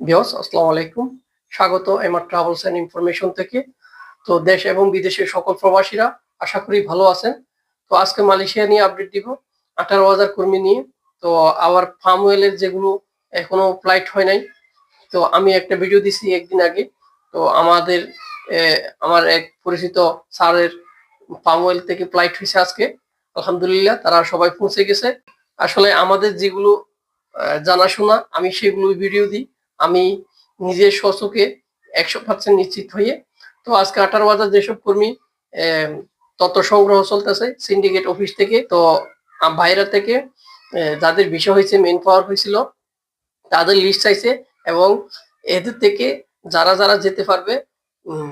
বিয়স আসসালামু আলাইকুম। স্বাগত এমআর ট্রাভেলস অ্যান্ড ইনফরমেশন থেকে। তো দেশ এবং বিদেশের সকল প্রবাসীরা আশা করি ভালো আছেন। তো আজকে মালয়েশিয়া নিয়ে আপডেট দিব। আঠারো হাজার কর্মী নিয়ে। তো আবার ফার্ম ওয়েলের যেগুলো এখনও ফ্লাইট হয় নাই, তো আমি একটা ভিডিও দিছি একদিন আগে। তো আমাদের আমার এক পরিচিত স্যারের ফার্ম ওয়েল থেকে ফ্লাইট হয়েছে আজকে। আলহামদুলিল্লাহ, তারা সবাই পৌঁছে গেছে। আসলে আমাদের যেগুলো জানাশোনা, আমি সেগুলো ভিডিও দিই। আমি নিজের স্বচকে একশো পার্সেন্ট নিশ্চিত হয়ে, তো আজকে আঠারো হাজার যেসব কর্মী তথ্য সংগ্রহ চলতেছে সিন্ডিকেট অফিস থেকে, তো বাইরে থেকে যাদের বিষয় হয়েছে মেন পাওয়ার হয়েছিল, তাদের লিস্ট চাইছে এবং এদের থেকে যারা যারা যেতে পারবে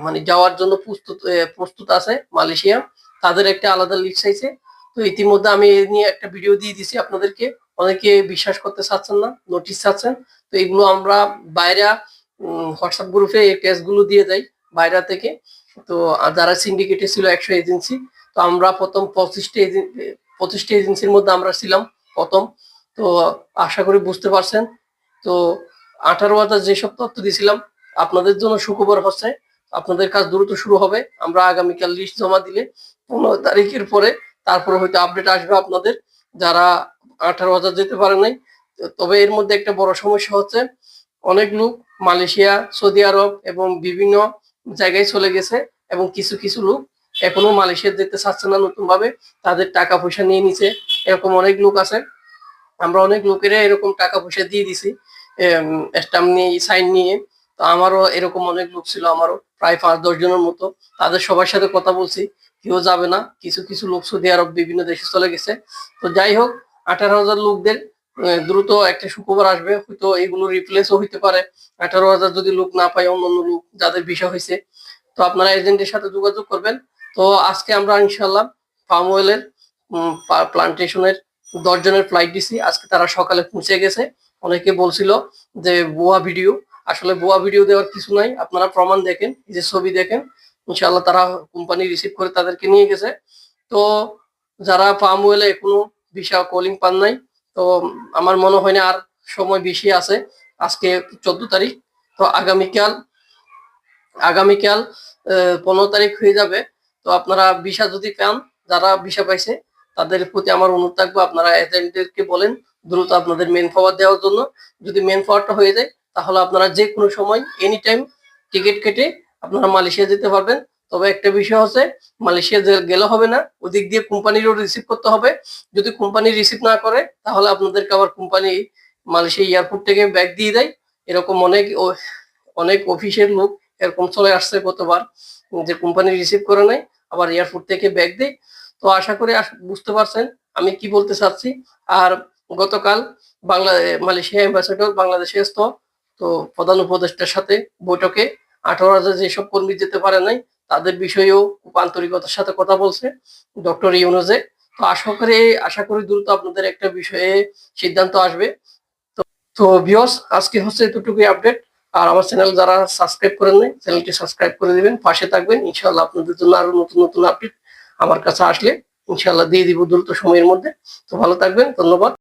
মানে যাওয়ার জন্য প্রস্তুত প্রস্তুত আছে মালয়েশিয়া, তাদের একটা আলাদা লিস্ট চাইছে। তো ইতিমধ্যে আমি এ নিয়ে একটা ভিডিও দিয়ে দিছি আপনাদেরকে। অনেকে বিশ্বাস করতে চাচ্ছেন না নোটিশ চাচ্ছেন। তো এগুলো আমরা বাইরে হোয়াটসঅ্যাপ গ্রুপে এই কেসগুলো দিয়ে যাই বাইরে থেকে। তো যারা সিন্ডিকেটে ছিল একশো এজেন্সি তো আমরা প্রথম পঁচিশটা পঁচিশটা এজেন্সির মধ্যে আমরা ছিলাম প্রথম। তো আশা করি বুঝতে পারছেন। তো আঠারো হাজার যেসব তথ্য দিয়েছিলাম, আপনাদের জন্য সুখবর হচ্ছে। আপনাদের কাজ দ্রুত শুরু হবে। আমরা আগামীকাল লিস্ট জমা দিলে পনেরো তারিখের পরে তারপরে হয়তো আপডেট আসবে আপনাদের। যারা আঠারো হাজার যেতে পারে নাই, তবে এর মধ্যে একটা বড় সমস্যা হচ্ছে, অনেক লোক মালয়েশিয়া, সৌদি আরব এবং বিভিন্ন জায়গায় চলে গেছে এবং কিছু কিছু লোক এখনও মালয়েশিয়া যেতে চাচ্ছে না নতুন ভাবে তাদের টাকা পয়সা নিয়ে নিছে, এরকম অনেক লোক আছে। আমরা অনেক লোকেরা এরকম টাকা পয়সা দিয়ে দিছি স্টাম্প নিয়ে সাইন নিয়ে। তো আমারও এরকম অনেক লোক ছিল, আমারও প্রায় পাঁচ, দশ জনের মতো। তাদের সবার সাথে কথা বলছি কেউ যাবে না। কিছু কিছু লোক সৌদি আরব বিভিন্ন দেশে চলে গেছে। তো যাই হোক, আঠারো হাজার লোকদের দ্রুত একটা সুখবর আসবে। হয়তো এগুলো রিপ্লেসও হইতে পারে। আঠারো হাজার যদি লোক না পায় অন্য লোক যাদের বিষয় হয়েছে। তো আপনারা এজেন্টের সাথে যোগাযোগ করবেন। তো আজকে আমরা ইনশাল্লাহ পাম অয়েলের প্লান্টেশনের দশ জনের ফ্লাইট দিছি। আজকে তারা সকালে পৌঁছে গেছে। অনেকে বলছিল যে, বোয়া ভিডিও আসলে বোয়া ভিডিও দেওয়ার কিছু নাই। আপনারা প্রমাণ দেখেন, এই যে ছবি দেখেন। ইনশাল্লাহ তারা কোম্পানি রিসিভ করে তাদেরকে নিয়ে গেছে। তো যারা পাম ওয়েলে এখনও ভিসা কলিং পান নাই, তো আমার মনে হয় না আর সময় বেশি আছে। আজকে চোদ্দ তারিখ, তো আগামীকাল আগামীকাল পনেরো তারিখ হয়ে যাবে। তো আপনারা ভিসা যদি পান, যারা ভিসা পাইছে, তাদের প্রতি আমার অনুরোধ থাকবে, আপনারা এজেন্টদেরকে বলেন, দ্রুত আপনাদের মেন পাওয়ার দেওয়ার জন্য। যদি মেন পাওয়ারটা হয়ে যায়, তাহলে আপনারা যে কোনো সময় এনি টাইম টিকিট কেটে আপনারা মালয়েশিয়া যেতে পারবেন। তবে একটা বিষয় হচ্ছে, মালয়েশিয়া গেলে হবে না, ওদিক দিয়ে কোম্পানিরও রিসিভ করতে হবে। যদি কোম্পানি রিসিভ না করে, তাহলে আপনাদেরকে আবার কোম্পানি মালয়েশিয়া এয়ারপোর্ট থেকে ব্যাগ দিয়ে দেয়। এরকম অনেক অনেক অফিসের লোক এরকম চলে আসছে কতবার যে কোম্পানি রিসিভ করে নাই, আবার এয়ারপোর্ট থেকে ব্যাগ দেয়। তো আশা করি বুঝতে পারছেন আমি কি বলতে চাচ্ছি। আর গতকাল বাংলা, মালয়েশিয়া অ্যাম্বাসেডর বাংলাদেশে আসত তো প্রধান উপদেষ্টার সাথে বৈঠকে আঠারো হাজার যেসব কর্মী যেতে পারে নাই, তাদের বিষয়েও খুব আন্তরিকতার সাথে কথা বলছে ডক্টর ইউনুজে তো আশা করে, আশা করি দ্রুত আপনাদের একটা বিষয়ে সিদ্ধান্ত আসবে। তো ভিউয়ার্স আজকে হচ্ছে এতটুকুই আপডেট আর আমার চ্যানেল যারা সাবস্ক্রাইব করেন নাই চ্যানেলটি সাবস্ক্রাইব করে দিবেন, পাশে থাকবেন। ইনশাআল্লাহ আপনাদের জন্য আরও নতুন নতুন আপডেট আমার কাছে আসলে ইনশাআল্লাহ দিয়ে দিব দ্রুত সময়ের মধ্যে। তো ভালো থাকবেন, ধন্যবাদ।